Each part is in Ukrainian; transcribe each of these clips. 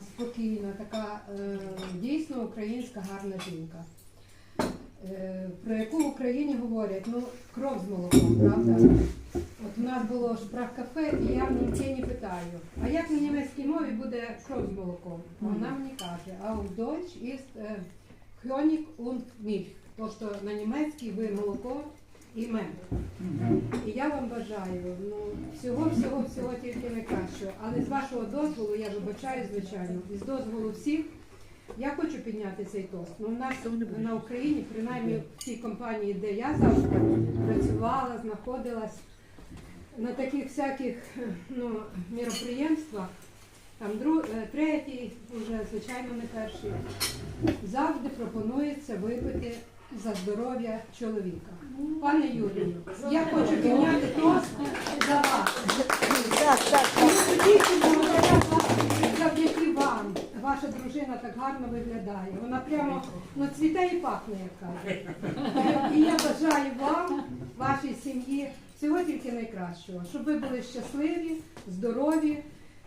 Спокійна, така е, дійсно українська гарна жінка, е, про яку в Україні говорять, ну, кров з молоком, правда? От у нас було шпрах-кафе, і я в німці питаю, а як на німецькій мові буде кров з молоком? Вона мені каже, а у Deutsch ist е, Honig und Milch. Тобто на німецькій ви молоко і мед. І я вам бажаю ну, всього, всього, всього тільки найкращого. Але з вашого дозволу, я вибачаю, звичайно, і з дозволу всіх, я хочу підняти цей тост. Ну, у нас на Україні, принаймні в цій компанії, де я завжди працювала, знаходилась, на таких всяких ну, міроприємствах, там друг, е, третій, вже звичайно не перший, завжди пропонується випити за здоров'я чоловіка. Пане Юрію, я хочу підняти тост за вас. Завдяки вам ваша дружина так гарно виглядає. Вона прямо ну, цвіте і пахне, як кажуть. І я бажаю вам, вашій сім'ї, всього тільки найкращого, щоб ви були щасливі, здорові,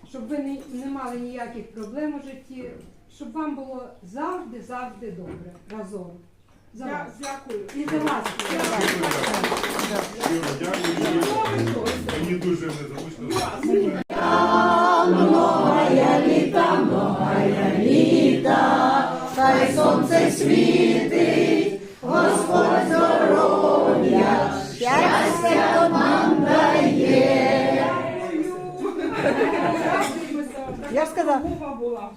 щоб ви не, не мали ніяких проблем у житті, щоб вам було завжди, завжди добре разом. За вас. Дякую. І за вас. Щиро дякую. Мені дуже незручно. Я ж сказала, Мова була.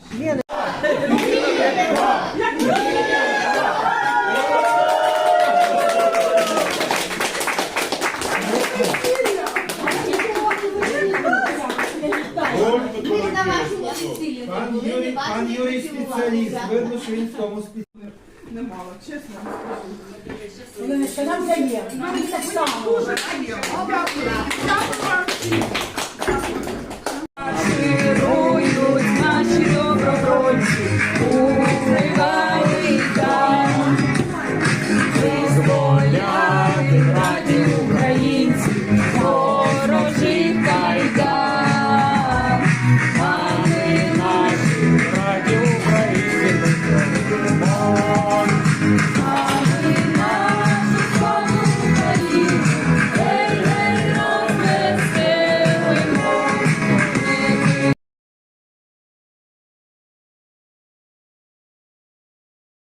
Юрій, пан Юрій спеціаліст, видно, що він в тому спеціаліст. Немало, чесно вам скажу. нам дає. Нам так само. Дуже. Дякую.